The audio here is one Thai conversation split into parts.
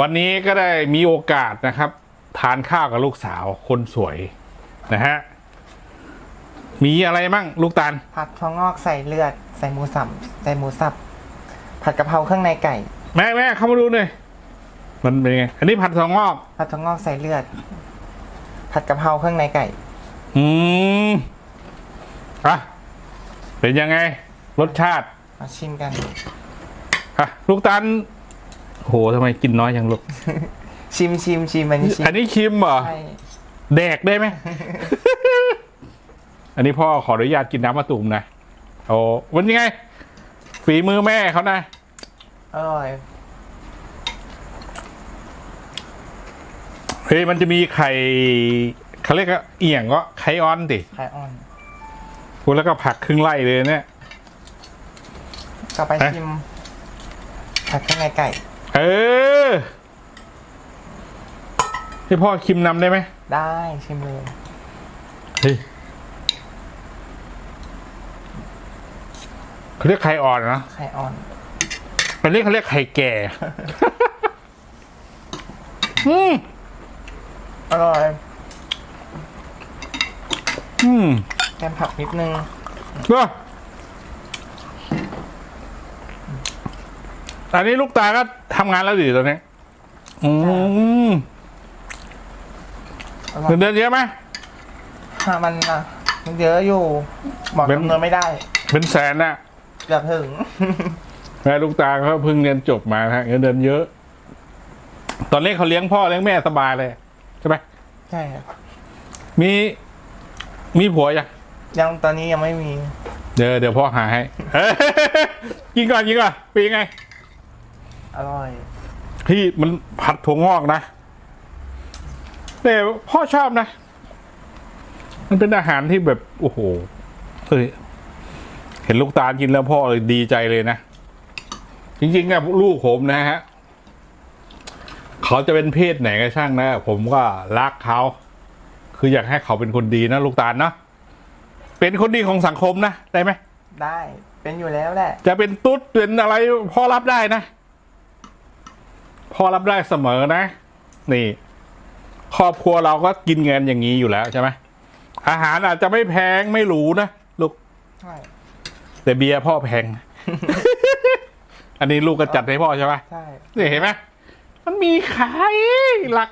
วันนี้ก็ได้มีโอกาสนะครับ ทานข้าวกับลูกสาวคนสวยนะฮะ มีอะไรมั่งลูกตาล ผัดถั่วงอกใส่เลือด ใส่หมูสับใส่หมูสับ ผัดกะเพราเครื่องในไก่ แม่แม่เข้ามาดูหน่อยมันเป็นไง อันนี้ผัดถั่วงอก ผัดถั่วงอกใส่เลือด ผัดกะเพราเครื่องในไก่ อืมอะเป็นยังไง รสชาติมาชิมกัน อะลูกตาล โหทำไมกินน้อยจังลูกชิมชิมชิมอันนี้ชิมอันนี้ชิมเหรอ ใช่แดกได้ไหม อันนี้พ่อขออนุญาตกินน้ำมะตูมนะ โอ้วันยังไง ฝีมือแม่เขานะ อร่อยเฮ้ยมันจะมีไข่เขาเรียกว่าเอี่ยงก็ไข่ออนติไข่อ่อนพูดแล้วก็ผักครึ่งไร่เลยเนี่ยก็ไปเอ๊ะชิมผัดเครื่องในไก่ เออให้พ่อคิมนำได้ไหมได้ชิมเลยเฮ้ยเขาเรียกไข่อ่อนนะไข่อ่อนอันนี้เขาเรียกไข่แก่ อืมอร่อย อืมแกมผักนิดนึงก็อั นนี้ลูกตาก็ทำงานแล้วดิตอนนี้ อืมอร่อเงิยนเดือนเยอะไหมถ้ามันอะมันเยอะอยู่บอกเป็นจำนวนไม่ได้เป็นแสนน่ะเกือบถึง แม่ลูกตาเขาเพิ่งเรียนจบมาฮะเงินเดือนเยอะ ตอนเล็กเขาเลี้ยงพ่อเลี้ยงแม่สบายเลยใช่ไหมใช่ครับมีมีผัวยัง ยังตอนนี้ยังไม่มี เดี๋ยวเดี๋ยวพ่อหาให้เอ้ยกินก่อนกินก่อนเป็นยังไง อร่อยพี่มันผัดถั่วงอกนะแต่พ่อชอบนะ มันเป็นอาหารที่แบบ โอ้โหเฮ้ยเห็นลูกตาลกินแล้วพ่อเลยดีใจเลยนะ จริงๆอะลูกผมนะฮะ เขาจะเป็นเพศไหนก็ช่างนะ ผมก็รักเขา คืออยากให้เขาเป็นคนดีนะลูกตาลเนาะเป็นคนดีของสังคมนะ ได้ไหม ได้ เป็นอยู่แล้วแหละ จะเป็นตุ๊ดเป็นอะไรพ่อรับได้นะ พ่อรับได้เสมอนะ นี่ ครอบครัวเราก็กินเงินอย่างนี้อยู่แล้วใช่ไหมอาหารอาจจะไม่แพงไม่หรูนะลูกใช่แต่เบียร์พ่อแพง อันนี้ลูกก็จัดให้พ่อใช่ไหมใช่นี่เห็นไหมมันมีขายรัก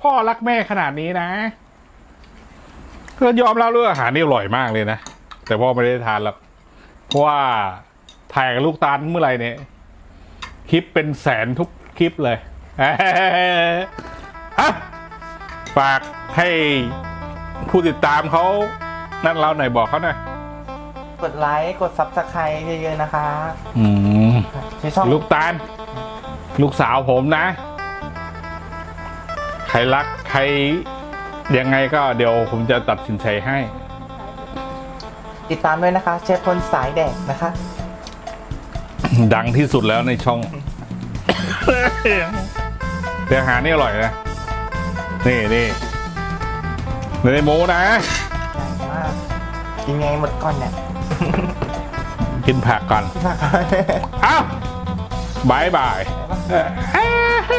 พ่อรักแม่ขนาดนี้นะก็ยอมรับเลยอาหารนี่อร่อยมากเลยนะ แต่พ่อไม่ได้ทานหรอกเพราะว่าถ่ายกับลูกตาลเมื่อไหร่เนี่ยคลิปเป็นแสนทุก คลิปเลยฮะฝากให้ผู้ติดตามเขานั่นเราหน่อยบอกเขาหน่อยกดไลค์กดซับสไครต์เยอะๆนะคะอืมที่ช่องลูกตาล ลูกสาวผมนะ ใครรักใครยังไงก็เดี๋ยวผมจะตัดสินใจให้ ติดตามด้วยนะคะ เชฟพลสายแดกนะคะ ดังที่สุดแล้วในช่อง แต่อาหารนี่อร่อยนะ นี่นี่ไม่ได้โม้นะใหญ่มากกินไงหมดก่อนเนี่ยกินผักก่อนพี่ฝากก่อนเอ้าบายบายบ๊ายบาย